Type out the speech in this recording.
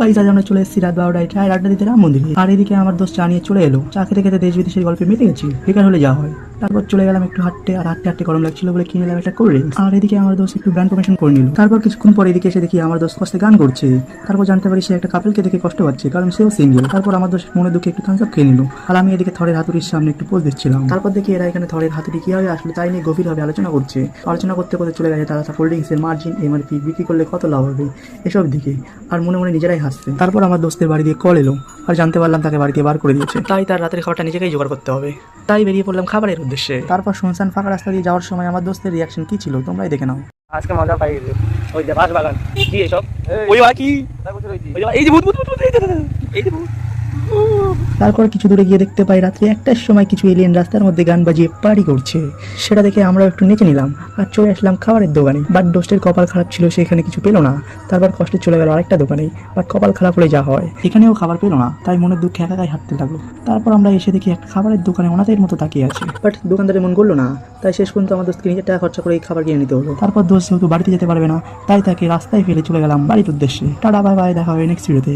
Guys আজ আমরা চলে এসেছি রাত বারোটায় দিতে আর এদিকে আমার দোষ জানিয়ে চলে এলো। চাকরি খেতে দেশ বিদেশের গল্পে মেতে গেছি বেকার হলে যা হয়। তারপর চলে গেলাম একটু হাঁটতে, আর হাঁটতে হাঁটতে গরম লাগছিল বলে কিনে একটা কোল্ড ড্রিঙ্কস আর এদিকে আমার দোস্ত একটু গান কমিশন করে নিল। তারপর কিছুক্ষণ পরে এদিকে এসে দেখি আমার দোস্ত কষ্টে গান করছে। তারপর জানতে পারি সে একটা কাপলকে দেখে কষ্ট পাচ্ছে, কারণ সেও সিঙ্গেল তারপর আমার দোস্ত মনে দুঃখে একটু থামস খেয়ে নিল। আর আমি এদিকে থরের হাতুড়ির সামনে একটু পোজ দিচ্ছিলাম তারপর দেখি এরা এখানে থরের হাতুড়ি কীভাবে আসলে তাই নিয়ে গভীরভাবে আলোচনা করছে। আলোচনা করতে করতে চলে গেছে তারা কোল্ড ড্রিঙ্কসের মার্জিন এমআরপি বিক্রি করলে কত লাভ হবে, এসব দিকে আর মনে মনে নিজেরাই হাসছে। তারপর আমার দোস্তের বাড়ি দিয়ে কল এলো। আর জানতে পারলাম তাকে বাড়িতে বার করে দিয়েছে। তাই তার রাতের খাবারটা নিজেকেই জোগাড় করতে হবে। তাই বেরিয়ে পড়লাম খাবারের উদ্দেশ্যে তারপর শুনশান ফাঁকা রাস্তা দিয়ে যাওয়ার সময় আমার দোস্তের রিয়াকশন কি ছিল তোমরাই দেখে নাও আজকে মজা পাই গেছে ওই যে বাস বাগান কি এসব ওই কি ওই যে এই যে ভূত ভূত এই যে ভূত তারপর কিছু দূরে গিয়ে দেখতে পাই রাত্রি একটার সময় কিছু এলিয়েন রাস্তার মধ্যে গান বাজিয়ে পার্টি করছে। সেটা দেখে আমরা একটু নেচে নিলাম আর চলে আসলাম খাবারের দোকানে। বাট দোস্টের কপাল খারাপ ছিল সেখানে কিছু পেল না। তারপর কষ্টে চলে গেল আরেকটা দোকানে বাট কপাল খারাপ হলে যা হয়। এখানেও খাবার পেল না, তাই মনের দুঃখে একা একাই হাঁটতে লাগল। তারপর আমরা এসে দেখি একটা খাবারের দোকানে অনাথের মতো তাকিয়ে আছে। বাট দোকানদারের মন করল না, তাই শেষ পর্যন্ত আমার দোস্তকে নিজের টাকা খরচা করে এই খাবার কিনে নিতে হলো। তারপর দোস্ত যেহেতু বাড়িতে যেতে পারবে না, তাই তাকে রাস্তায় ফেলে চলে গেলাম বাড়ির উদ্দেশ্যে। টাটা বাই বাই দেখা হবে নেক্সট ভিডিওতে